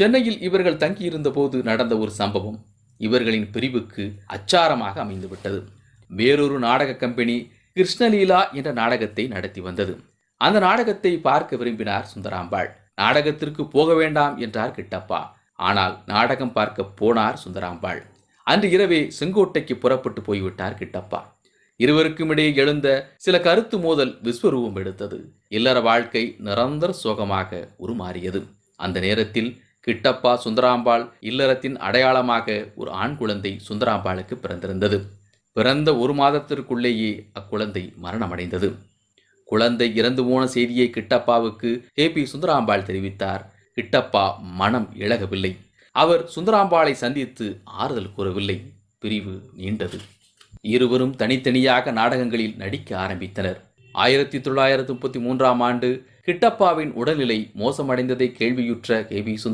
சென்னையில் இவர்கள் தங்கியிருந்த போது நடந்த ஒரு சம்பவம் இவர்களின் பிரிவுக்கு அச்சாரமாக அமைந்துவிட்டது. வேறொரு நாடக கம்பெனி கிருஷ்ணலீலா என்ற நாடகத்தை நடத்தி வந்தது. அந்த நாடகத்தை பார்க்க விரும்பினார் சுந்தராம்பாள். நாடகத்திற்கு போக வேண்டாம் என்றார் கிட்டப்பா. ஆனால் நாடகம் பார்க்க போனார் சுந்தராம்பாள். அன்று இரவே செங்கோட்டைக்கு புறப்பட்டு போய்விட்டார் கிட்டப்பா. இருவருக்கும் இடையே எழுந்த சில கருத்து மோதல் விஸ்வரூபம் எடுத்தது. இல்லற வாழ்க்கை நிரந்தர சோகமாக உருமாறியது. அந்த நேரத்தில் கிட்டப்பா சுந்தராம்பாள் இல்லறத்தின் அடையாளமாக ஒரு ஆண் குழந்தை சுந்தராம்பாளுக்கு பிறந்திருந்தது. பிறந்த ஒரு மாதத்திற்குள்ளேயே அக்குழந்தை மரணமடைந்தது. குழந்தை இறந்து போன செய்தியை கிட்டப்பாவுக்கு கே. பி. சுந்தராம்பாள் தெரிவித்தார். கிட்டப்பா மனம் இழகவில்லை. அவர் சுந்தராம்பாளை சந்தித்து ஆறுதல் கூறவில்லை. பிரிவு நீண்டது. இருவரும் தனித்தனியாக நாடகங்களில் நடிக்க ஆரம்பித்தனர். ஆயிரத்தி தொள்ளாயிரத்தி முப்பத்தி மூன்றாம் ஆண்டு கிட்டப்பாவின் உடல்நிலை மோசமடைந்ததை கேள்வியுற்ற கே. பி. சுந்தர்